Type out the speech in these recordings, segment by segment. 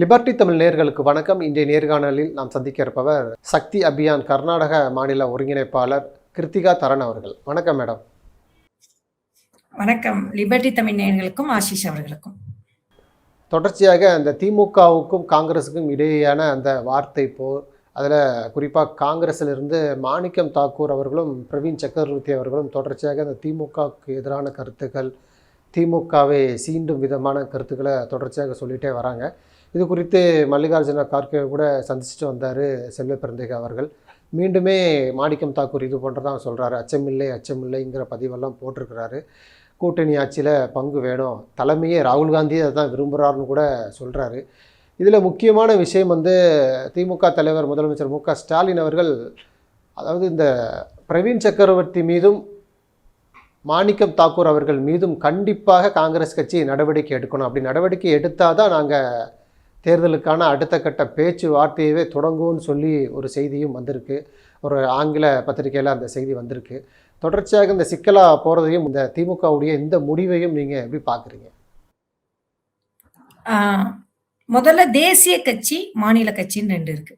Liberty Tamil நேர்களுக்கு வணக்கம். இன்றைய நேர்காணலில் நாம் சந்திக்க இருப்பவர் சக்தி அபியான் கர்நாடக மாநில ஒருங்கிணைப்பாளர் கிருத்திகா தரன் அவர்கள். வணக்கம் மேடம். வணக்கம். லிபர்டி தமிழ் நேயர்களுக்கும் ஆஷிஷ் அவர்களுக்கும். தொடர்ச்சியாக அந்த திமுகவுக்கும் காங்கிரஸுக்கும் இடையேயான அந்த வார்த்தை போர் அதில் குறிப்பாக காங்கிரஸிலிருந்து மாணிக்கம் தாக்கூர் அவர்களும் பிரவீன் சக்கரவர்த்தி அவர்களும் தொடர்ச்சியாக அந்த திமுகவுக்கு எதிரான கருத்துக்கள் திமுகவை சீண்டும் விதமான கருத்துக்களை தொடர்ச்சியாக சொல்லிகிட்டே வராங்க. இது குறித்து மல்லிகார்ஜுன கார்கே கூட சந்திச்சுட்டு வந்தார் செல்வ பிறந்தகை அவர்கள். மீண்டுமே மாணிக்கம் தாக்கூர் இது போன்றதான் சொல்கிறாரு அச்சமில்லை அச்சமில்லைங்கிற பதிவெல்லாம் போட்டிருக்கிறாரு. கூட்டணி ஆட்சியில் பங்கு வேணும். தலைமையே ராகுல் காந்தி அதை தான் விரும்புகிறாருன்னு கூட சொல்கிறாரு இதில் முக்கியமான விஷயம் வந்து திமுக தலைவர் முதலமைச்சர் மு க ஸ்டாலின் அவர்கள் அதாவது இந்த பிரவீன் சக்கரவர்த்தி மீதும் மாணிக்கம் தாக்கூர் அவர்கள் மீதும் கண்டிப்பாக காங்கிரஸ் கட்சி நடவடிக்கை எடுக்கணும். அப்படி நடவடிக்கை எடுத்தால் தான் நாங்கள் தேர்தலுக்கான அடுத்த கட்ட பேச்சுவார்த்தையவே தொடங்கும்னு சொல்லி ஒரு செய்தியும் வந்திருக்கு. ஒரு ஆங்கில பத்திரிகையில் அந்த செய்தி வந்திருக்கு. தொடர்ச்சியாக இந்த சிக்கலாக போகிறதையும் இந்த திமுகவுடைய இந்த முடிவையும் நீங்கள் எப்படி பார்க்குறீங்க முதல்ல தேசிய கட்சி மாநில கட்சின்னு ரெண்டு இருக்கு.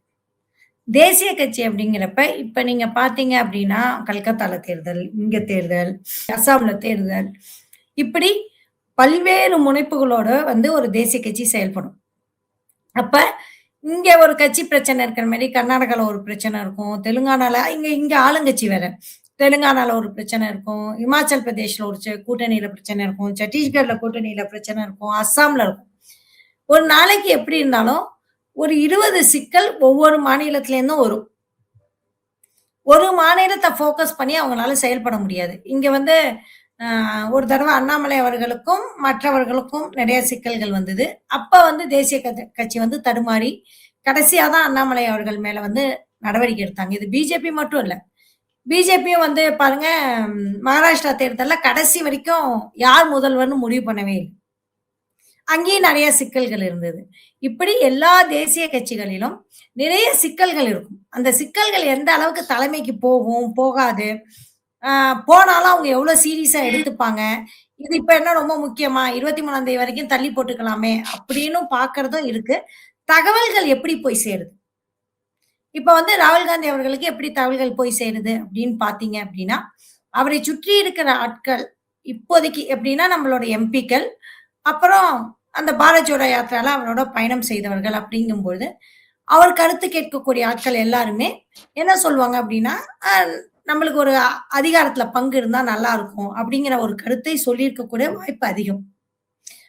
தேசிய கட்சி அப்படிங்கிறப்ப இப்ப நீங்க பாத்தீங்க அப்படின்னா கல்கத்தால தேர்தல் இங்க தேர்தல் அசாம்ல தேர்தல். இப்படி பல்வேறு முனைப்புகளோட வந்து ஒரு தேசிய கட்சி செயல்படும். அப்ப இங்க ஒரு கட்சி பிரச்சனை இருக்கிற மாதிரி கர்நாடகால ஒரு பிரச்சனை இருக்கும் தெலுங்கானால இங்க இங்க ஆளுங்கட்சி வேற. தெலுங்கானால ஒரு பிரச்சனை இருக்கும் இமாச்சல் பிரதேஷ்ல ஒரு ச- கூட்டணியில பிரச்சனை இருக்கும் சத்தீஸ்கர்ல கூட்டணியில பிரச்சனை இருக்கும் அஸ்ஸாம்ல இருக்கும். ஒரு நாளைக்கு எப்படி இருந்தாலும் ஒரு இருபது சிக்கல் ஒவ்வொரு மாநிலத்துல இருந்தும் வரும். ஒரு மாநிலத்தை ஃபோக்கஸ் பண்ணி அவங்களால செயல்பட முடியாது. இங்க வந்து ஒரு தடவை அண்ணாமலை அவர்களுக்கும் மற்றவர்களுக்கும் நிறைய சிக்கல்கள் வந்தது. அப்போ வந்து தேசிய கட்சி- கட்சி வந்து தடுமாறி கடைசியாக தான் அண்ணாமலை அவர்கள் மேலே வந்து நடவடிக்கை எடுத்தாங்க. இது பிஜேபி மட்டும் இல்லை. பிஜேபியும் வந்து பாருங்க மகாராஷ்டிரா தேர்தலில் கடைசி வரைக்கும் யார் முதல்வர்னு முடிவு பண்ணவே இல்லை. அங்கேயும் நிறைய சிக்கல்கள் இருந்தது. இப்படி எல்லா தேசிய கட்சிகளிலும் நிறைய சிக்கல்கள் இருக்கும். அந்த சிக்கல்கள் எந்த அளவுக்கு தலைமைக்கு போகும் போகாது போனாலும் அவங்க எவ்வளவு சீரியஸா எடுத்துப்பாங்க? இது இப்ப என்ன ரொம்ப முக்கியமா? இருபத்தி மூணாம் தேதி வரைக்கும் தள்ளி போட்டுக்கலாமே அப்படின்னு பாக்குறதும் இருக்கு. தகவல்கள் எப்படி போய் சேருது? இப்ப வந்து ராகுல் காந்தி அவர்களுக்கு எப்படி தகவல்கள் போய் சேருது அப்படின்னு பாத்தீங்க அப்படின்னா அவரை சுற்றி இருக்கிற ஆட்கள் இப்போதைக்கு எப்படின்னா நம்மளோட எம்பிக்கள் அப்புறம் அந்த பாரத் ஜோடோ யாத்திரால அவரோட பயணம் செய்தவர்கள் அப்படிங்கும்பொழுது அவர் கருத்து கேட்கக்கூடிய ஆட்கள் எல்லாருமே என்ன சொல்லுவாங்க அப்படின்னா நம்மளுக்கு ஒரு அ- அதிகாரத்துல பங்கு இருந்தா நல்லா இருக்கும் அப்படிங்கிற ஒரு கருத்தை சொல்லியிருக்கக்கூடிய வாய்ப்பு அதிகம்.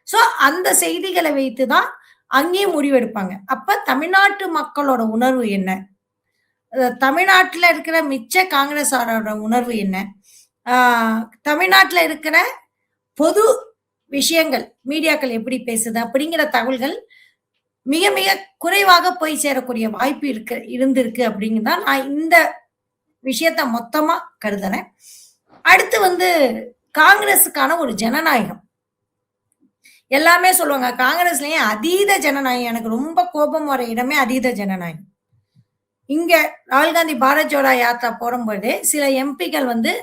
ஸோ அந்த செய்திகளை வைத்து தான் அங்கேயும் முடிவெடுப்பாங்க. அப்ப தமிழ்நாட்டு மக்களோட உணர்வு என்ன? தமிழ்நாட்டில் இருக்கிற மிச்ச காங்கிரஸாரோட உணர்வு என்ன? தமிழ்நாட்டில் இருக்கிற பொது விஷயங்கள் மீடியாக்கள் எப்படி பேசுது அப்படிங்கிற தகவல்கள் மிக மிக குறைவாக போய் சேரக்கூடிய வாய்ப்பு இருக்கு இருந்திருக்கு அப்படிங்கிறதான் நான் இந்த விஷயத்த மொத்தமா கருதுறேன் அடுத்து வந்து காங்கிரஸுக்கான ஒரு ஜனநாயகம். எல்லாமே சொல்லுவாங்க காங்கிரஸ்லயே அதீத ஜனநாயகம். எனக்கு ரொம்ப கோபம் வர இடமே அதீத ஜனநாயகம். இங்க ராகுல் காந்தி பாரத் ஜோடா யாத்திரா போடும்போது சில எம்பிக்கள் வந்து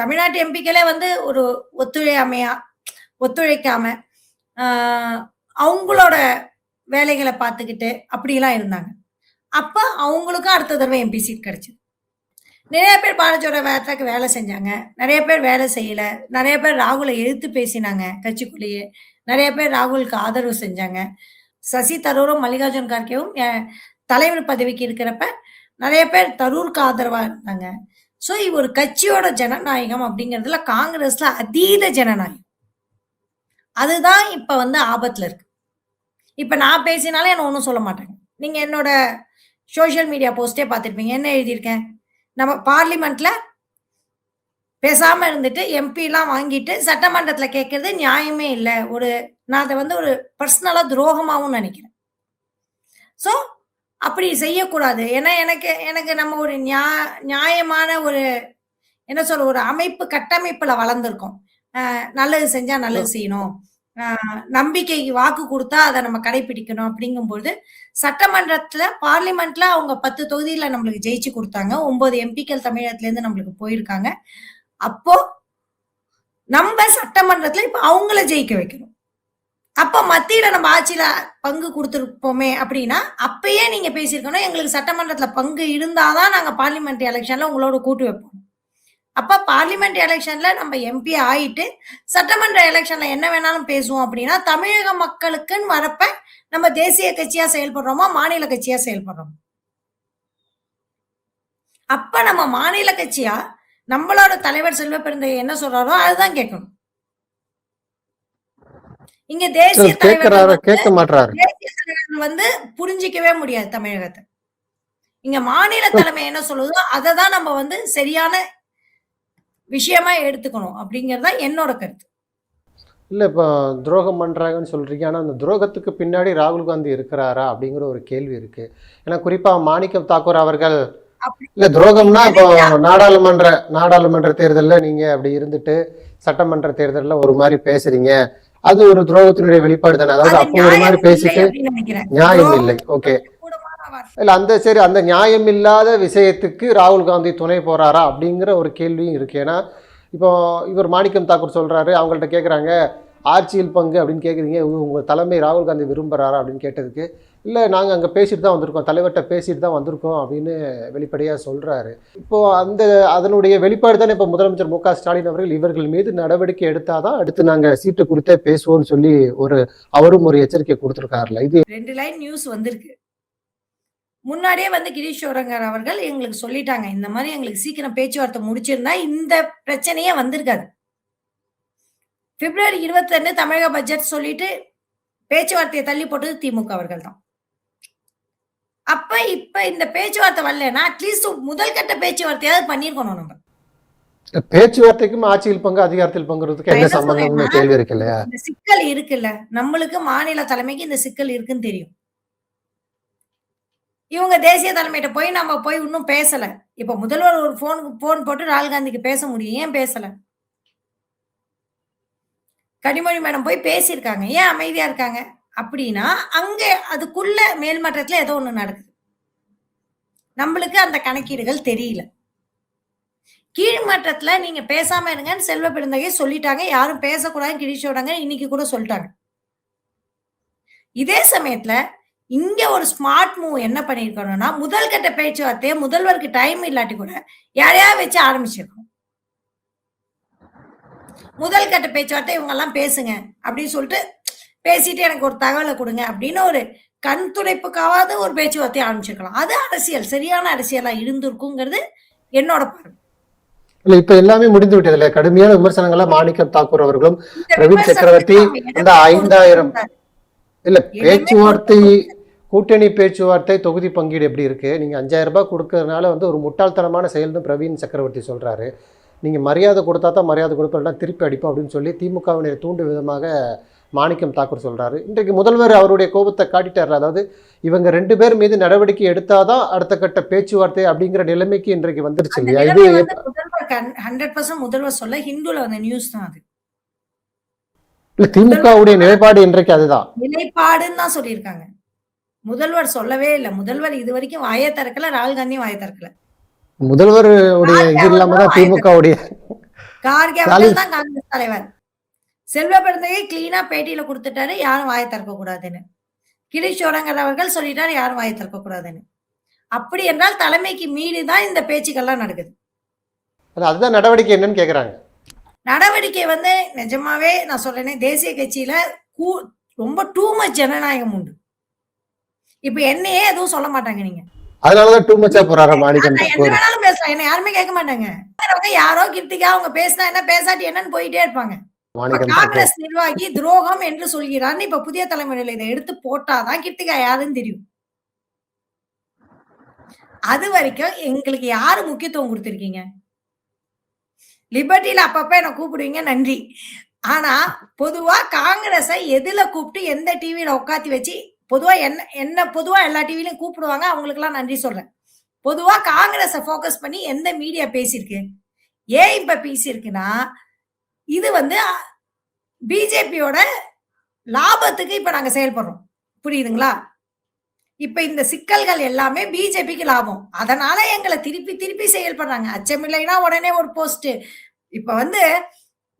தமிழ்நாட்டு எம்பிக்களே வந்து ஒரு ஒத்துழையாமையா ஒத்துழைக்காம அவங்களோட வேலைகளை பார்த்துக்கிட்டு அப்படிலாம் இருந்தாங்க. அப்ப அவங்களுக்கும் அடுத்த தடவை எம்பி சீட் கிடைச்சது. நிறைய பேர் பாரதியோட வேத்தாக்கு வேலை செஞ்சாங்க. நிறைய பேர் வேலை செய்யல. நிறைய பேர் ராகுலை எதிர்த்து பேசினாங்க கட்சிக்குள்ளேயே. நிறைய பேர் ராகுலுக்கு ஆதரவு செஞ்சாங்க. சசி தரூரும் மல்லிகார்ஜுன் கார்கேவும் தலைவர் பதவிக்கு இருக்கிறப்ப நிறைய பேர் தரூருக்கு ஆதரவாக இருந்தாங்க. சோ ஒரு கட்சியோட ஜனநாயகம் அப்படிங்கிறதுல காங்கிரஸ்ல அதீத ஜனநாயகம். அதுதான் இப்ப வந்து ஆபத்துல இருக்கு. இப்ப நான் பேசினாலே என்ன ஒன்றும் சொல்ல மாட்டாங்க. நீங்க என்னோட சோஷியல் மீடியா போஸ்டே பார்த்துருப்பீங்க. என்ன எழுதியிருக்கேன்? நம்ம பார்லிமெண்ட்ல பேசாம இருந்துட்டு எம்பி எல்லாம் வாங்கிட்டு சட்டமன்றத்துல கேட்கறது நியாயமே இல்லை. ஒரு நான் அதை வந்து ஒரு பர்சனலா துரோகமாவும் நினைக்கிறேன். சோ அப்படி செய்யக்கூடாது. ஏன்னா எனக்கு எனக்கு நம்ம ஒரு நியா நியாயமான ஒரு என்ன சொல்ற ஒரு அமைப்பு கட்டமைப்புல வளர்ந்துருக்கோம். நல்லது செஞ்சா நல்லது செய்யணும். நம்பிக்கைக்கு வாக்கு கொடுத்தா அதை நம்ம கடைபிடிக்கணும் அப்படிங்கும்போது சட்டமன்றத்துல பார்லிமெண்ட்ல அவங்க பத்து தொகுதியில நம்மளுக்கு ஜெயிச்சு கொடுத்தாங்க. ஒன்பது எம்பிக்கள் தமிழகத்துல இருந்து நம்மளுக்கு போயிருக்காங்க. அப்போ நம்ம சட்டமன்றத்துல இப்ப அவங்கள ஜெயிக்க வைக்கணும். அப்ப மத்தியில நம்ம ஆட்சியில பங்கு கொடுத்துருப்போமே அப்படின்னா அப்பயே நீங்க பேசியிருக்கணும் எங்களுக்கு சட்டமன்றத்துல பங்கு இருந்தாதான் நாங்க பார்லிமெண்ட் எலெக்ஷன்ல உங்களோட கூட்டு வைப்போம். அப்ப பார்லிமெண்ட் எலெக்ஷன்ல நம்ம எம்பி ஆயிட்டு சட்டமன்ற எலெக்ஷன்ல என்ன வேணாலும் பேசுவோம் அப்படின்னா தமிழக மக்களுக்குன்னு வரப்ப நம்ம தேசிய கட்சியா செயல்படுறோமா மாநில கட்சியா செயல்படுறோம்? அப்ப நம்ம மாநில கட்சியா நம்மளோட தலைவர் செல்வ பெருந்தை என்ன சொல்றாரோ அதுதான் கேட்கணும். இங்க தேசிய தலைவர் கேட்க மாட்டாரு தேசிய தலைவர்கள் வந்து புரிஞ்சிக்கவே முடியாது தமிழகத்தை. இங்க மாநில தலைமை என்ன சொல்லுதோ அதை தான் நம்ம வந்து சரியான விஷயமா எடுத்துக்கணும் அப்படிங்கறது தான் என்னோட கருத்து. இல்லை இப்போ துரோகம் பண்ணுறாங்கன்னு சொல்கிறீங்க ஆனால் அந்த துரோகத்துக்கு பின்னாடி ராகுல் காந்தி இருக்கிறாரா அப்படிங்கிற ஒரு கேள்வி இருக்கு. ஏன்னா குறிப்பாக மாணிக்கம் தாக்கூர் அவர்கள் இல்லை துரோகம்னா இப்போ நாடாளுமன்ற நாடாளுமன்ற தேர்தலில் நீங்கள் அப்படி இருந்துட்டு சட்டமன்ற தேர்தலில் ஒரு மாதிரி பேசுறீங்க. அது ஒரு துரோகத்தினுடைய வெளிப்பாடு தானே. அதாவது அது அப்போ ஒரு மாதிரி பேசிட்டு நியாயம் இல்லை. ஓகே. வார்த்தை. இல்லை அந்த சரி அந்த நியாயம் இல்லாத விஷயத்துக்கு ராகுல் காந்தி துணை போறாரா அப்படிங்கிற ஒரு கேள்வியும் இருக்கு. ஏன்னா இப்போ இவர் மாணிக்கம் தாக்கூர் சொல்றாரு அவங்கள்ட்ட கேட்குறாங்க ஆட்சியில் பங்கு அப்படின்னு கேட்குறீங்க உங்கள் தலைமை ராகுல் காந்தி விரும்புகிறாரா அப்படின்னு கேட்டதுக்கு இல்லை நாங்கள் அங்கே பேசிட்டு தான் வந்திருக்கோம் தலைவர்கிட்ட பேசிட்டு தான் வந்திருக்கோம் அப்படின்னு வெளிப்படையாக சொல்கிறாரு இப்போ அந்த அதனுடைய வெளிப்பாடு தானே இப்போ முதலமைச்சர் மு க ஸ்டாலின் அவர்கள் இவர்கள் மீது நடவடிக்கை எடுத்தால் தான் அடுத்து நாங்கள் சீட்டு கொடுத்தே பேசுவோம்னு சொல்லி ஒரு அவரும் ஒரு எச்சரிக்கை கொடுத்துருக்காருல இது ரெண்டு லைன் நியூஸ் வந்திருக்கு. முன்னாடியே வந்து கிரீஷ் ஷோரங்கர் அவர்கள் எங்களுக்கு சொல்லிட்டாங்க இந்த மாதிரி எங்களுக்கு சீக்கிரம் பேச்சுவார்த்தை முடிச்சிருந்தா இந்த பிரச்சனையே வந்திருக்காது. பிப்ரவரி இருபத்தி தமிழக பட்ஜெட் சொல்லிட்டு பேச்சுவார்த்தையை தள்ளி போட்டது திமுக அவர்கள் தான் அப்ப இப்ப இந்த பேச்சுவார்த்தை வரலன்னா அட்லீஸ்ட் முதல் கட்ட பேச்சுவார்த்தையாவது பண்ணிருக்கணும் நம்ம. பேச்சுவார்த்தைக்கும் ஆட்சியில் பங்கு அதிகாரத்தில் பங்குறதுக்கு என்ன சம்பந்தம்னு கேள்வி இருக்கு இல்லையா? இந்த சிக்கல் இருக்குல்ல. நம்மளுக்கு மாநில தலைமைக்கு இந்த சிக்கல் இருக்குன்னு தெரியும். இவங்க தேசிய தலைமையிட்ட போய் நம்ம போய் இன்னும் பேசல. இப்ப முதல்வர் ஒரு போன் போன் போட்டு ராகுல் காந்திக்கு பேச முடியும். ஏன் பேசல? கனிமொழி மேடம் போய் பேசியிருக்காங்க. ஏன் அமைதியா இருக்காங்க? அப்படின்னா அங்க அதுக்குள்ள மேல்மட்டத்துல ஏதோ ஒண்ணு நடக்குது. நம்மளுக்கு அந்த கணக்கீடுகள் தெரியல. கீழ்மட்டத்துல நீங்க பேசாம இருங்கன்னு செல்வ பெருந்தகை சொல்லிட்டாங்க. யாரும் பேசக்கூடாதுன்னு கிழிச்சோடாங்க இன்னைக்கு கூட சொல்லிட்டாங்க. இதே சமயத்துல இங்க ஒரு ஸ்மார்ட் மூவ் என்ன பண்ணிருக்கணும்னா முதல் கட்ட பேச்சுவார்த்தையை முதல்வருக்கு டைம் இல்லாட்டி கூட யாரையா வச்சு ஆரம்பிச்சிருக்கணும்? முதல் கட்ட பேச்சுவார்த்தை இவங்க எல்லாம் பேசுங்க அப்படின்னு சொல்லிட்டு பேசிட்டு எனக்கு ஒரு தகவலை கொடுங்க அப்படின்னு ஒரு கண் துடைப்புக்காவது ஒரு பேச்சுவார்த்தையை ஆரம்பிச்சிருக்கலாம். அது அரசியல். சரியான அரசியலா இருந்திருக்குங்கிறது என்னோட பார்வை. இல்ல இப்ப எல்லாமே முடிந்து விட்டது இல்ல கடுமையான விமர்சனங்களா மாணிக்கம் தாக்கூர் அவர்களும் பிரவீன் சக்கரவர்த்தி இந்த ஐந்தாயிரம். இல்ல பேச்சுவார்த்தை கூட்டணி பேச்சுவார்த்தை தொகுதி பங்கீடு எப்படி இருக்கு? நீங்க அஞ்சாயிரம் ரூபாய் கொடுக்கறதுனால வந்து ஒரு முட்டாள்தனமான செயல்னு பிரவீன் சக்கரவர்த்தி சொல்றாரு. நீங்க மரியாதை கொடுத்தா தான் மரியாதை கொடுப்பா திருப்பி அடிப்போம் அப்படின்னு சொல்லி திமுகவினர் தூண்டும் விதமாக மாணிக்கம் தாக்கூர் சொல்றாரு. இன்றைக்கு முதல்வர் அவருடைய கோபத்தை காட்டிட்டார் அதாவது இவங்க ரெண்டு பேர் மீது நடவடிக்கை எடுத்தாதான் அடுத்த கட்ட பேச்சுவார்த்தை அப்படிங்கிற நிலைமைக்கு இன்றைக்கு வந்துருச்சு அந்த இல்லையா? இது ஹண்ட்ரட் பர்சன்ட் முதல்வர் சொல்ல ஹிந்துல வந்த நியூஸ் தான் அது. இல்ல திமுகவுடைய நிலைப்பாடு இன்றைக்கு அதுதான். நிலைப்பாடுன்னு தான் சொல்லியிருக்காங்க. முதல்வர் சொல்லவே இல்லை. முதல்வர் இது வரைக்கும் வாயை திறக்கல ராகுல் காந்தியும் வாயை திறக்கல. முதல்வர் இது இல்லாம தான் கார்கே அவர்கள் தான் காங்கிரஸ் தலைவர். செல்வ பெருந்தகை கிளீனா பேட்டியில கொடுத்துட்டாரு யாரும் வாயை திறக்க கூடாதுன்னு. கிரீஷ் சோரங்கர் அவர்கள் சொல்லிட்டாரு யாரும் வாயை திறக்க கூடாதுன்னு. அப்படி என்றால் தலைமைக்கு மீறி தான் இந்த பேச்சுக்கள்லாம் நடக்குது. அது அதுதான் நடவடிக்கை என்னன்னு கேக்குறாங்க. நடவடிக்கை வந்து நிஜமாவே நான் சொல்றேனே தேசிய கட்சியில கூ- ரொம்ப டூ மச் ஜனநாயகம் உண்டு. இப்ப என்னையே எதுவும் சொல்ல மாட்டாங்க நீங்க. அதனாலதான் டூ மச்சா போறாரு மாணிக்கம் வேணாலும் பேசலாம். என்ன யாருமே கேட்க மாட்டாங்க. யாரோ கிருத்திகா அவங்க பேசினா என்ன பேசாட்டி என்னன்னு போயிட்டே இருப்பாங்க. காங்கிரஸ் நிர்வாகி துரோகம் என்று சொல்கிறான்னு இப்ப புதிய தலைமுறையில இதை எடுத்து போட்டாதான் கிருத்திகா யாருன்னு தெரியும். அது வரைக்கும் எங்களுக்கு யாரு முக்கியத்துவம் கொடுத்திருக்கீங்க? லிபர்ட்டியில அப்பப்ப என்ன கூப்பிடுவீங்க நன்றி. ஆனா பொதுவா காங்கிரஸை எதுல கூப்பிட்டு எந்த டிவியில உட்காத்தி வச்சு பொதுவாக என்ன என்ன பொதுவாக எல்லா டிவிலையும் கூப்பிடுவாங்க அவங்களுக்கெல்லாம் நன்றி சொல்கிறேன் பொதுவாக காங்கிரஸை ஃபோக்கஸ் பண்ணி எந்த மீடியா பேசியிருக்கு? ஏன் இப்போ பேசியிருக்குன்னா இது வந்து பிஜேபியோட லாபத்துக்கு இப்போ நாங்கள் செயல்படுறோம். புரியுதுங்களா? இப்ப இந்த சிக்கல்கள் எல்லாமே பிஜேபிக்கு லாபம். அதனால எங்களை திருப்பி திருப்பி செயல்படுறாங்க. அச்சமில்லைன்னா உடனே ஒரு போஸ்ட் இப்ப வந்து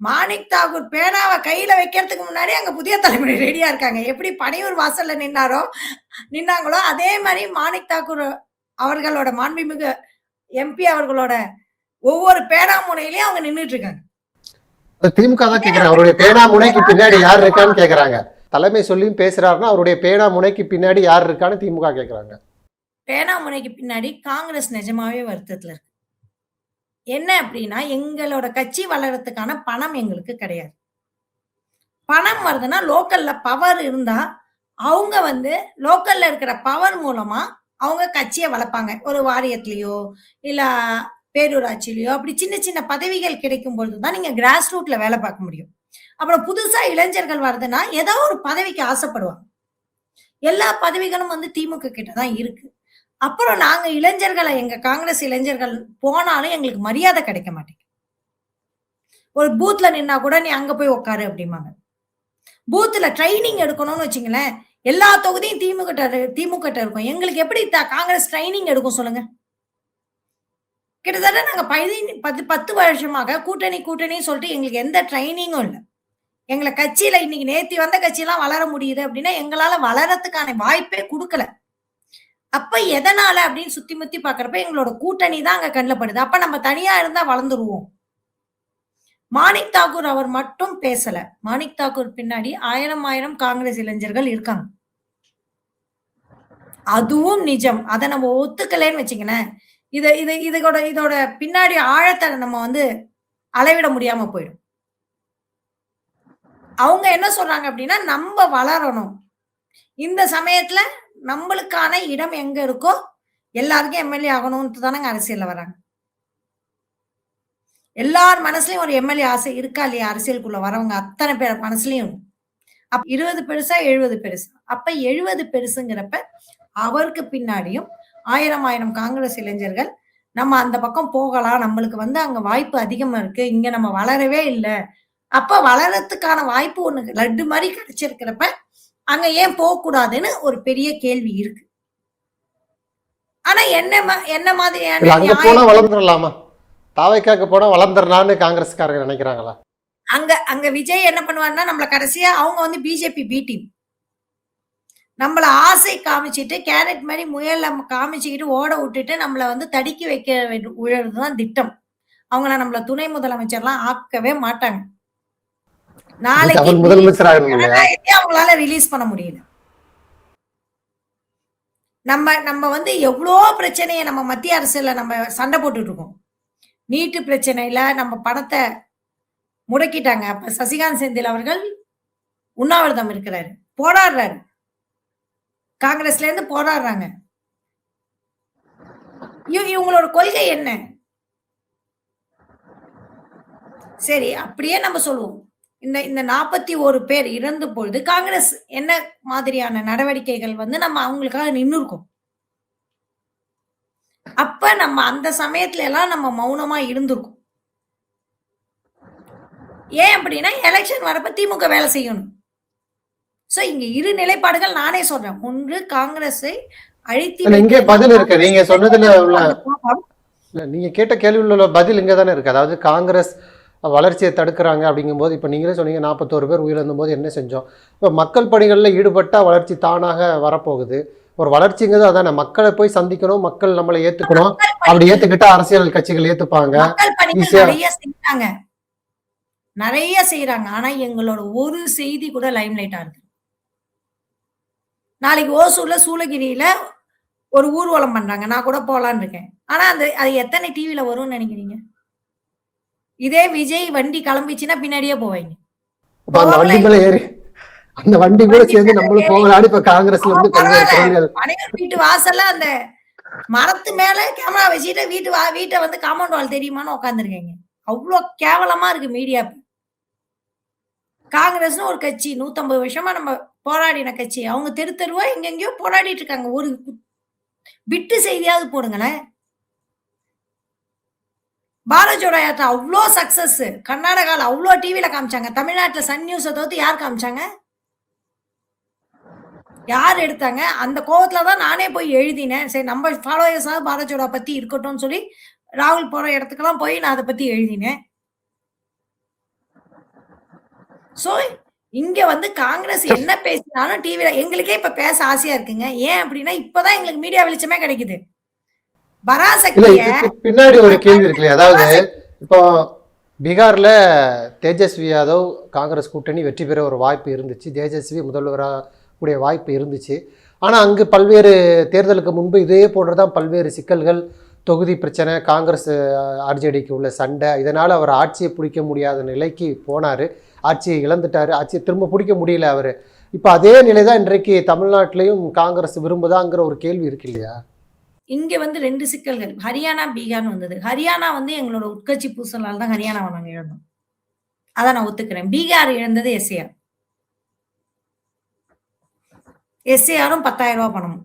மாணிக் தாகூர் பேனாவை கையில வைக்கிறதுக்கு முன்னாடி அங்க புதிய தலைமுறை ரெடியா இருக்காங்க. எப்படி பனையூர் வாசல்ல நின்னாரோ நின்னாங்களோ அதே மாதிரி மாணிக் தாக்கூர் அவர்களோட மாண்புமிகு எம்பி அவர்களோட ஒவ்வொரு பேனா முனையிலயும் அவங்க நின்னுட்டு இருக்காங்க. திமுக தான் கேக்குறாங்க. அவருடைய பேனா முனைக்கு பின்னாடி யார் இருக்கான்னு கேக்குறாங்க. தலைமை சொல்லியும் பேசுறாருன்னா அவருடைய பேனா முனைக்கு பின்னாடி யார் இருக்கான்னு திமுக கேக்குறாங்க. பேனா முனைக்கு பின்னாடி காங்கிரஸ் நிஜமாவே வருத்தத்துல இருக்கு. என்ன அப்படின்னா எங்களோட கட்சி வளர்றதுக்கான பணம் எங்களுக்கு கிடையாது. பணம் வருதுன்னா லோக்கல்ல பவர் இருந்தா அவங்க வந்து லோக்கல்ல இருக்கிற பவர் மூலமா அவங்க கட்சியை வளர்ப்பாங்க. ஒரு வாரியத்திலயோ இல்ல பேரூராட்சியிலயோ அப்படி சின்ன சின்ன பதவிகள் கிடைக்கும் பொழுதுதான் நீங்க கிராஸ் ரூட்ல வேலை பார்க்க முடியும். அப்புறம் புதுசா இளைஞர்கள் வருதுன்னா ஏதோ ஒரு பதவிக்கு ஆசைப்படுவாங்க. எல்லா பதவிகளும் வந்து திமுக கிட்ட தான் இருக்கு. அப்புறம் நாங்க இளைஞர்களை எங்க காங்கிரஸ் இளைஞர்கள் போனாலும் எங்களுக்கு மரியாதை கிடைக்க மாட்டேங்குது. ஒரு பூத்ல நின்னா கூட நீ அங்க போய் உட்காரு அப்படிம்பாங்க. பூத்துல ட்ரைனிங் எடுக்கணும்னு வச்சுங்களேன் எல்லா தொகுதியும் திமுக திமுக இருக்கும். எங்களுக்கு எப்படி த- காங்கிரஸ் ட்ரைனிங் எடுக்கும் சொல்லுங்க? கிட்டத்தட்ட நாங்க பதின பத்து பத்து வருஷமாக கூட்டணி கூட்டணின்னு சொல்லிட்டு எங்களுக்கு எந்த ட்ரைனிங்கும் இல்லை. எங்களை கட்சியில இன்னைக்கு நேத்தி வந்த கட்சியெல்லாம் வளர முடியுது அப்படின்னா எங்களால வளரத்துக்கான வாய்ப்பே கொடுக்கல. அப்ப எதனால அப்படின்னு சுத்தி முத்தி பாக்குறப்ப எங்களோட கூட்டணி தான் அங்க கண்ணில் படுது. அப்ப நம்ம தனியா இருந்தா வளர்ந்துருவோம். மாணிக் தாக்கூர் அவர் மட்டும் பேசல. மாணிக் தாக்கூர் பின்னாடி ஆயிரம் ஆயிரம் காங்கிரஸ் இளைஞர்கள் இருக்காங்க. அதுவும் நிஜம். அதை நம்ம ஒத்துக்கலைன்னு வச்சுக்கினேன் இத இது இதோட இதோட பின்னாடி ஆழத்தை நம்ம வந்து அளவிட முடியாம போயிடும். அவங்க என்ன சொல்றாங்க அப்படின்னா நம்ம வளரணும். இந்த சமயத்துல நம்மளுக்கான இடம் எங்க இருக்கோ எல்லாருக்கும் எம்எல்ஏ ஆகணும்னு தானங்க அரசியல்ல வராங்க. எல்லார் மனசுலயும் ஒரு எம்எல்ஏ ஆசை இருக்கா இல்லையா அரசியலுக்குள்ள வரவங்க? அத்தனை பேர் மனசுலயும் அப்ப இருபது பெருசா எழுபது பெருசா? அப்ப எழுபது பெருசுங்கிறப்ப அவருக்கு பின்னாடியும் ஆயிரம் ஆயிரம் காங்கிரஸ் இளைஞர்கள் நம்ம அந்த பக்கம் போகலாம். நம்மளுக்கு வந்து அங்க வாய்ப்பு அதிகமா இருக்கு. இங்க நம்ம வளரவே இல்லை. அப்ப வளரத்துக்கான வாய்ப்பு ஒண்ணு லட்டு மாதிரி கிடைச்சிருக்கிறப்ப அங்க ஏன் போக கூடாதுன்னு ஒரு பெரிய கேள்வி இருக்கு. ஆனா என்ன என்ன மாதிரியான அங்க போனா வளர்ந்துடலாமா தாவைக்காக்கு போனா வளர்ந்துடலாம்னு காங்கிரஸ்காரங்க நினைக்கிறாங்களா? அங்க அங்க விஜய் என்ன பண்ணுவாருன்னா நம்மள கடைசியா அவங்க வந்து பிஜேபி பி டீம் நம்மள ஆசை காமிச்சிட்டு கேரட் மாதிரி முயல்ல காமிச்சுக்கிட்டு ஓட விட்டுட்டு நம்மள வந்து தடுக்கி வைக்க வேண்டும் உழறதுதான் திட்டம். அவங்கள நம்மள துணை முதலமைச்சர்லாம் ஆக்கவே மாட்டாங்க. நாளைக்கு முதலமைச்சர் அவங்களால ரிலீஸ் பண்ண முடியல நம்ம நம்ம வந்து எவ்வளோ பிரச்சனையை நம்ம மத்திய அரசுல நம்ம சண்டை போட்டுட்டு இருக்கோம். நீட்டு பிரச்சனையில நம்ம பணத்தை முடக்கிட்டாங்க. அப்ப சசிகாந்த் செந்தில் அவர்கள் உண்ணாவிரதம் இருக்கிறாரு. போராடுறாரு. காங்கிரஸ்ல இருந்து போராடுறாங்க. இவ- இவங்களோட கொள்கை என்ன? சரி அப்படியே நம்ம சொல்லுவோம். இந்த இந்த நாற்பத்தி ஒரு பேர் இறந்த பொழுது காங்கிரஸ் என்ன மாதிரியான நடவடிக்கைகள் வந்து நம்ம அவங்களுக்காக நின்னு இருக்கோம் அப்ப நம்ம அந்த சமயத்துல எல்லாம் நம்ம மௌனமா இருந்திருக்கோம். ஏன் அப்படின்னா எலெக்ஷன் வரப்ப திமுக வேலை செய்யணும். சோ இங்க இரு நிலைப்பாடுகள் நானே சொல்றேன். ஒன்று காங்கிரஸை அழித்து இங்கே பதில் இருக்கு. நீங்க சொன்னதுல நீங்க கேட்ட கேள்வியில் உள்ள பதில் இங்கே தானே இருக்கு. அதாவது காங்கிரஸ் வளர்ச்சியை தடுக்கிறாங்க அப்படிங்கும்போது இப்போ நீங்களே சொன்னீங்க நாற்பத்தோரு பேர் உயிரிழந்த போது என்ன செஞ்சோம்? இப்போ மக்கள் பணிகளில் ஈடுபட்டா வளர்ச்சி தானாக வரப்போகுது. ஒரு வளர்ச்சிங்கிறது அதானே மக்களை போய் சந்திக்கணும் மக்கள் நம்மளை ஏத்துக்கணும் அப்படி ஏத்துக்கிட்டா அரசியல் கட்சிகள் ஏத்துப்பாங்க. செய்யறாங்க நிறைய செய்யறாங்க ஆனா எங்களோட ஒரு செய்தி கூட லைம் லைட்டா இருக்கு. நாளைக்கு ஓசூர்ல சூளகிரியில ஒரு ஊர்வலம் பண்றாங்க. நான் கூட போலான்னு இருக்கேன். ஆனா அந்த அது எத்தனை டிவில வரும்னு நினைக்கிறீங்க? இதே விஜய் வண்டி கிளம்பிச்சுன்னா பின்னாடியே போவாங்க அந்த வண்டி மேல ஏறி அந்த வண்டி கூட சேர்ந்து நம்மளும் போகலான்னு இப்ப காங்கிரஸ்ல இருந்து வீட்டு வாசல்ல அந்த மரத்து மேல கேமரா வச்சுட்டு வீட்டு வா வீட்டை வந்து காம்பவுண்ட் வால் தெரியுமான்னு உட்காந்துருக்கீங்க அவ்வளோ கேவலமா இருக்கு மீடியா காங்கிரஸ்னு ஒரு கட்சி நூத்தம்பது வருஷமா நம்ம போராடின கட்சி. அவங்க தெரு தெருவா எங்கெங்கயோ போராடிட்டு இருக்காங்க. ஒரு விட்டு செய்தியாவது போடுங்களேன். பாரஜோட யாத்திரை அவ்வளோ சக்ஸஸ் கர்நாடகாவில் அவ்வளோ டிவியில் காமிச்சாங்க. தமிழ்நாட்டில் சன் நியூஸை தோத்து யார் காமிச்சாங்க? யார் எடுத்தாங்க? அந்த கோவத்தில் தான் நானே போய் எழுதினேன். சரி நம்ம ஃபாலோயர்ஸாவது பாரத் பற்றி இருக்கட்டும்னு சொல்லி ராகுல் போகிற இடத்துக்கெல்லாம் போய் நான் அதை பற்றி எழுதினேன். ஸோ இங்கே வந்து காங்கிரஸ் என்ன பேசினாலும் டிவியில் எங்களுக்கே இப்போ பேச ஆசையாக இருக்குங்க. ஏன் அப்படின்னா இப்பதான் எங்களுக்கு மீடியா வெளிச்சமே கிடைக்குது. பராசக்திய இதுக்கு பின்னாடி ஒரு கேள்வி இருக்கு அதாவது இப்போ பீகார்ல தேஜஸ்வி யாதவ் காங்கிரஸ் கூட்டணி வெற்றி பெற ஒரு வாய்ப்பு இருந்துச்சு. தேஜஸ்வி முதல்வராக கூடிய வாய்ப்பு இருந்துச்சு. ஆனா அங்கு பல்வேறு தேர்தலுக்கு முன்பு இதே போன்றதான் பல்வேறு சிக்கல்கள் தொகுதி பிரச்சனை காங்கிரஸ் ஆர்ஜேடிக்கு உள்ள சண்டை இதனால அவர் ஆட்சியை பிடிக்க முடியாத நிலைக்கு போனாரு. ஆட்சியை இழந்துட்டாரு. ஆட்சியை திரும்ப பிடிக்க முடியல அவர். இப்போ அதே நிலை தான் இன்றைக்கு தமிழ்நாட்டிலையும் காங்கிரஸ் விரும்புதாங்கிற ஒரு கேள்வி இருக்கு இல்லையா? இங்க வந்து ரெண்டு சிக்கல்கள். ஹரியானா பீகார்னு வந்தது. ஹரியானா வந்து எங்களோட உட்கட்சி பூசலால் தான் ஹரியானாவை நாங்க இழந்தோம் அதை நான் ஒத்துக்கிறேன். பீகார் இழந்தது எஸ்ஏஆர். எஸ்ஏஆரும் பத்தாயிரம் ரூபாய் பணமும்.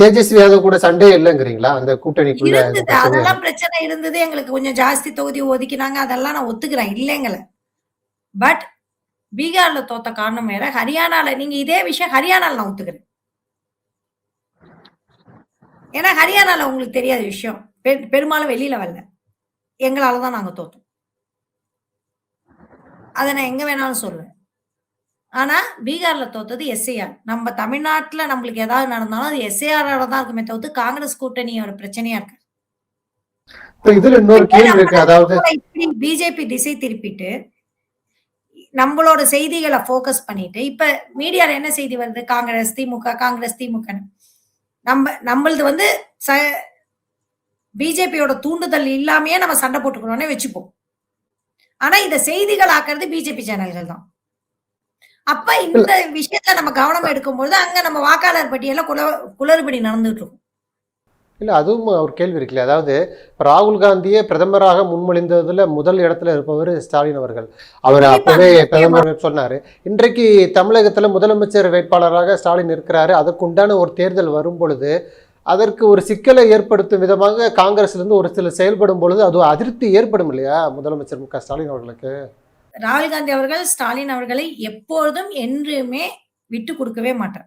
தேஜஸ்வி யாதவ் கூட சண்டே இல்லைங்கிறீங்களா? அந்த பிரச்சனை அதெல்லாம் பிரச்சனை இருந்தது. எங்களுக்கு கொஞ்சம் ஜாஸ்தி தொகுதி ஒதுக்கினாங்க. அதெல்லாம் நான் ஒத்துக்கிறேன். இல்லைங்கள. பட் பீகார்ல தோத்த காரணம் வேற. ஹரியானால நீங்க இதே விஷயம் ஹரியானால நான் ஒத்துக்கிறேன். ஏன்னா ஹரியானால உங்களுக்கு தெரியாத விஷயம். பெ- பெரும்பாலும் வெளியில வரல. எங்களால தான் நாங்க தோத்தோம். அதை நான் எங்க வேணாலும் சொல்லுவேன். ஆனா பீகார்ல தோத்தது எஸ்ஐஆர். நம்ம தமிழ்நாட்டுல நம்மளுக்கு ஏதாவது நடந்தாலும் அது எஸ்ஐஆரோட தான் இருக்குமே தவிர்த்து காங்கிரஸ் கூட்டணியோட பிரச்சனையா இருக்கு. பிஜேபி திசை திருப்பிட்டு நம்மளோட செய்திகளை ஃபோக்கஸ் பண்ணிட்டு இப்ப மீடியால என்ன செய்தி வருது? காங்கிரஸ் திமுக காங்கிரஸ் திமுக நம்ம நம்மளது வந்து பிஜேபியோட தூண்டுதல் இல்லாமயே நம்ம சண்டை போட்டுக்கணும்னே வச்சுப்போம். ஆனா இந்த செய்திகள் ஆக்குறது பிஜேபி சேனல்கள் தான். அப்ப இந்த விஷயத்துல நம்ம கவனம் எடுக்கும்போது அங்க நம்ம வாக்காளர் பட்டியல குல குளறுபடி நடந்துட்டு இருக்கும். இல்ல அதுவும் ஒரு கேள்வி இருக்குல்ல. அதாவது ராகுல் காந்தியே பிரதமராக முன்மொழிந்ததுல முதல் இடத்துல இருப்பவர் ஸ்டாலின் அவர்கள். அவர் அப்பவே. பிரதமர் சொன்னாரு. இன்றைக்கு தமிழகத்துல முதலமைச்சர் வேட்பாளராக ஸ்டாலின் இருக்கிறாரு. அதற்குண்டான ஒரு தேர்தல் வரும் பொழுது அதற்கு ஒரு சிக்கலை ஏற்படுத்தும் விதமாக காங்கிரஸ்ல இருந்து ஒரு சில செயல்படும் பொழுது அது அதிருப்தி ஏற்படும் இல்லையா முதலமைச்சர் மு க ஸ்டாலின் அவர்களுக்கு? ராகுல் காந்தி அவர்கள் ஸ்டாலின் அவர்களை எப்பொழுதும் என்றுமே விட்டு கொடுக்கவே மாட்டார்.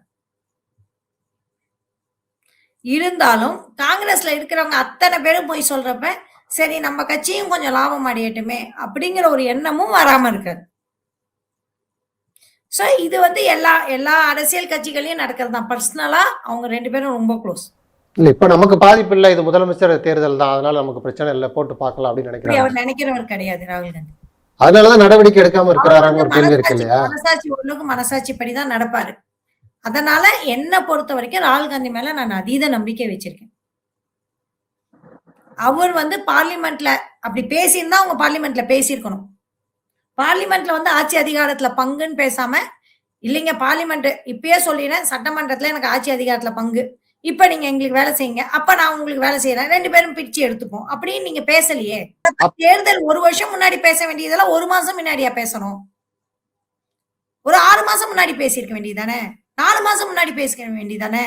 இருந்தாலும் காங்கிரஸ்ல இருக்கிறவங்க அத்தனை பேரும் போய் சொல்றப்ப சரி நம்ம கட்சியும் கொஞ்சம் லாபம் அடையட்டுமே அப்படிங்கிற ஒரு எண்ணமும் வராம இருக்காது. சோ இது வந்து எல்லா எல்லா அரசியல் கட்சிகளையும் நடக்கிறது தான். பர்சனலா அவங்க ரெண்டு பேரும் ரொம்ப க்ளோஸ் இல்ல இப்ப நமக்கு பாதிப்பு இல்லை இது முதலமைச்சர் தேர்தல் தான். அதனால நமக்கு பிரச்சனை இல்லை போட்டு பார்க்கலாம் அப்படின்னு அவர் நினைக்கிறவர் கிடையாது ராகுல் காந்தி. அதனாலதான் நடவடிக்கை எடுக்காம இருக்கிறாராங்க ஒரு கேள்வி இருக்கு மனசாட்சி இல்லையா? மனசாட்சி உள்ளுக்கு மனசாட்சி படிதான் நடப்பாரு. அதனால என்ன பொறுத்த வரைக்கும் ராகுல் காந்தி மேல நான் அதீத நம்பிக்கை வச்சிருக்கேன். அவர் வந்து பார்லிமெண்ட்ல அப்படி பேசியிருந்தா அவங்க பார்லிமெண்ட்ல பேசியிருக்கணும். பார்லிமெண்ட்ல வந்து ஆட்சி அதிகாரத்துல பங்குன்னு பேசாம இல்லைங்க பார்லிமெண்ட் இப்பயே சொல்லிடுறேன் சட்டமன்றத்துல எனக்கு ஆட்சி அதிகாரத்துல பங்கு. இப்ப நீங்க எங்களுக்கு வேலை செய்யுங்க அப்ப நான் உங்களுக்கு வேலை செய்யறேன் ரெண்டு பேரும் பிரிச்சு எடுத்துப்போம் அப்படின்னு நீங்க பேசலையே. தேர்தல் ஒரு வருஷம் முன்னாடி பேச வேண்டியதெல்லாம் ஒரு மாசம் முன்னாடியா பேசணும்? ஒரு ஆறு மாசம் முன்னாடி பேசியிருக்க வேண்டியதானே நாலு மாசம் முன்னாடி பேசிக்க வேண்டியதானே?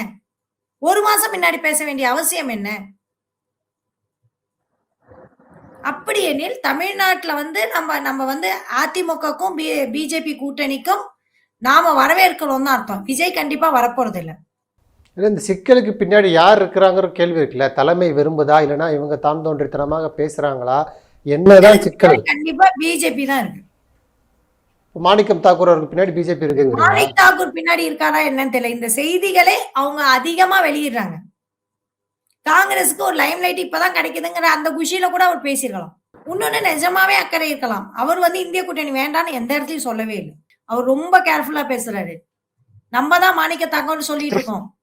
ஒரு மாசம் முன்னாடி பேச வேண்டிய அவசியம் என்ன? அப்படி எனில் தமிழ்நாட்டுல வந்து நம்ம நம்ம வந்து அதிமுகக்கும் பிஜேபி கூட்டணிக்கும் நாம வரவேற்கிறோம் தான் அர்த்தம். விஜய் கண்டிப்பா வரப்போறது இல்ல இல்ல இந்த சிக்கலுக்கு பின்னாடி யார் இருக்கிறாங்கிற கேள்வி இருக்குல்ல? தலைமை விரும்புதா? இல்லைன்னா இவங்க தான் தோன்றித்தனமாக பேசுறாங்களா? என்னதான் சிக்கல்? கண்டிப்பா பிஜேபி தான் இருக்கு. மாணிக்கம் தாக்கூர் அவருக்கு பின்னாடி பிஜேபி இருக்குங்கிறீங்களா மாணிக் தாக்கூர் பின்னாடி இருக்காரா என்னன்னு தெரியல. இந்த செய்திகளே அவங்க அதிகமா வெளியிடுறாங்க. காங்கிரஸுக்கு ஒரு லைம் லைட் இப்பதான் கிடைக்குதுங்கிற அந்த குஷியில கூட அவர் பேசியிருக்கலாம். இன்னொன்னு நிஜமாவே அக்கறை இருக்கலாம். அவர் வந்து இந்திய கூட்டணி வேண்டாம்னு எந்த இடத்துலயும் சொல்லவே இல்லை. அவர் ரொம்ப கேர்ஃபுல்லா பேசுறாரு. நம்ம தான் மாணிக்க தாக்கூர்னு சொல்லிட்டு இருக்கோம்.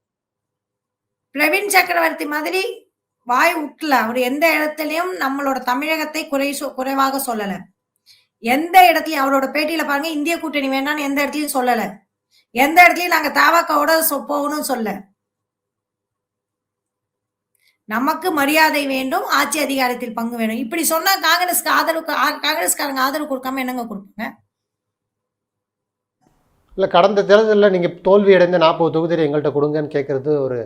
பிரவீன் சக்கரவர்த்தி மாதிரி வாய் விட்டல அவர் எந்த இடத்துலயும் நம்மளோட தமிழகத்தை குறை சொ- குறைவாக சொல்லலை. எந்த இடத்துலயும் அவரோட பேட்டியில பாருங்க இந்திய கூட்டணி வேண்டாம்னு எந்த இடத்துலயும் சொல்லல. எந்த இடத்துலயும் நாங்க தாவாக்காவோட சொ- போகணும்னு சொல்ல நமக்கு மரியாதை வேண்டும் ஆட்சி அதிகாரத்தில் பங்கு வேணும் இப்படி சொன்னா காங்கிரஸ்க்கு ஆதரவு கா- காங்கிரஸ்காரங்க ஆதரவு கொடுக்காம என்னங்க கொடுப்பாங்க? இல்ல கடந்த தேர்தலில் நீங்க தோல்வி அடைந்த நாற்பது தொகுதியில் எங்கள்கிட்ட கொடுங்கன்னு கேட்கறது ஒரு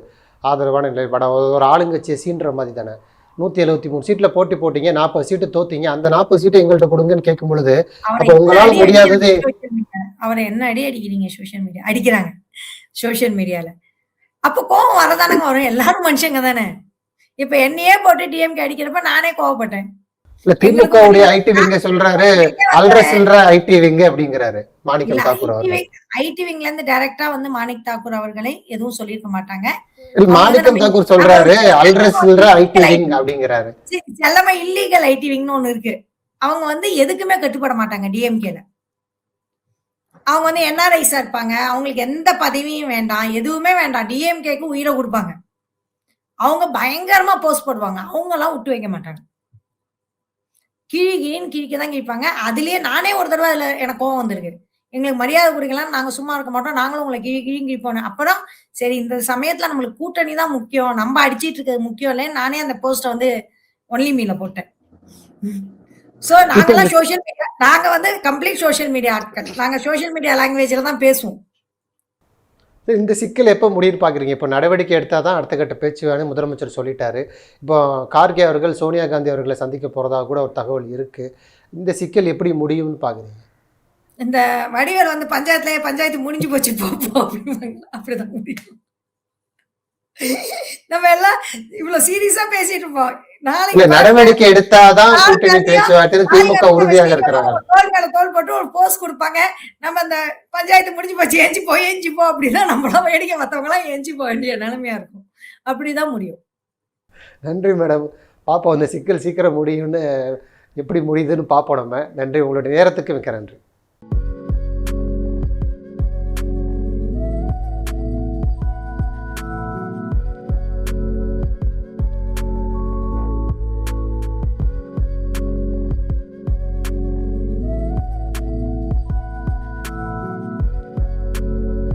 ஆதரவான நிலைப்பாடு ஒரு ஆளுங்கட்சியை சீன்ற மாதிரி தானே. நூத்தி எழுபத்தி மூணு சீட்ல போட்டி போட்டீங்க நாற்பது சீட்டு தோத்தீங்க. அந்த நாற்பது சீட்டை எங்கள்கிட்ட கொடுங்கன்னு கேட்கும் பொழுது அப்ப உங்களால முடியாதது-? அவரை என்ன அடி அடிக்கிறீங்க சோஷியல் மீடியா அடிக்கிறாங்க சோஷியல் மீடியால அப்ப கோவம் வரதானங்க வரும்? எல்லாரும் மனுஷங்க தானே. இப்ப என்னையே போட்டு டிஎம்கே அடிக்கிறப்ப நானே கோவப்பட்டேன். இல்ல திமுகவுடைய ஐடி விங்க சொல்றாரு அல்ற சில்ற ஐடி விங்க அப்படிங்கிறாரு மாணிக்கம் தாக்கூர் அவர்கள். ஐடி விங்ல இருந்து டைரக்டா வந்து மாணிக் தாக்கூர் அவர்களை எதுவும் சொல்லியிருக்க மாட்டாங்க. மாணிக்கம் தாக்கூர் சொல்றாரு அல்ற சில்ற ஐடி விங் அப்படிங்கிறாரு. செல்லமா இல்லீகல் ஐடி விங்னு ஒண்ணு இருக்கு. அவங்க வந்து எதுக்குமே கட்டுப்பட மாட்டாங்க டிஎம்கேல அவங்க வந்து என்ஆர்ஐஸா இருப்பாங்க. அவங்களுக்கு எந்த பதவியும் வேண்டாம் எதுவுமே வேண்டாம். டிஎம்கேக்கு உயிரை கொடுப்பாங்க. அவங்க பயங்கரமா போஸ்ட் போடுவாங்க. அவங்க எல்லாம் விட்டு வைக்க மாட்டாங்க. கிழி கிழின்னு கிழிக்க தான் கிழிப்பாங்க அதுலயே நானே ஒரு தடவை அதுல எனக்கு கோவம் வந்திருக்கு. எங்களுக்கு மரியாதை கொடுக்கலாம் நாங்க சும்மா இருக்க மாட்டோம். நாங்களும் உங்களை கிழி கிழி கிழிப்போம் அப்புறம் சரி இந்த சமயத்துல நம்மளுக்கு கூட்டணி தான் முக்கியம். நம்ம அடிச்சிட்டு இருக்கிறது முக்கியம் இல்லைன்னு நானே அந்த போஸ்ட வந்து ஒன்லி மீல போட்டேன். சோ நாங்கெல்லாம் சோஷியல் மீடியா நாங்க வந்து கம்ப்ளீட் சோஷியல் மீடியா ஆட்கள் நாங்க சோஷியல் மீடியா லாங்குவேஜ்ல தான் பேசுவோம். இந்த சிக்கல் எப்போ முடியும்னு பார்க்குறீங்க இப்போ நடவடிக்கை எடுத்தால் தான் அடுத்த கட்ட பேச்சு வேணும் முதலமைச்சர் சொல்லிட்டாரு. இப்போ கார்கே அவர்கள் சோனியா காந்தி அவர்களை சந்திக்க போகிறதா கூட ஒரு தகவல் இருக்குது இந்த சிக்கல் எப்படி முடியும்னு பார்க்குறீங்க இந்த வடிவேல் வந்து பஞ்சாயத்துல பஞ்சாயத்து முடிஞ்சு போச்சு போ போ அப்படிம்பாங்க. அப்படிதான் முடியும். நம்ம எல்லாம் இவ்வளவு சீரியஸா பேசிட்டு இருப்போம். நாளைக்கு நடவடிக்கை எடுத்தாதான் ராகுல் கூட்டணி காந்தியா- பேச்சுவார்த்தையில் திமுக உறுதியாக இருக்கிறாங்க. தோல் போட்டு ஒரு போஸ் கொடுப்பாங்க. நம்ம அந்த பஞ்சாயத்து முடிஞ்சு போச்சு எஞ்சி போ எஞ்சி போ அப்படின்னா நம்மளாம் வேடிக்கை மத்தவங்க எல்லாம் எஞ்சி போக வேண்டிய நிலைமையா இருக்கும். அப்படிதான் முடியும். நன்றி மேடம் பார்ப்போம் இந்த சிக்கல் சீக்கிரம் முடியும்னு எப்படி முடியுதுன்னு பார்ப்போம் நம்ம. நன்றி உங்களுடைய நேரத்துக்கு மிக்க நன்றி.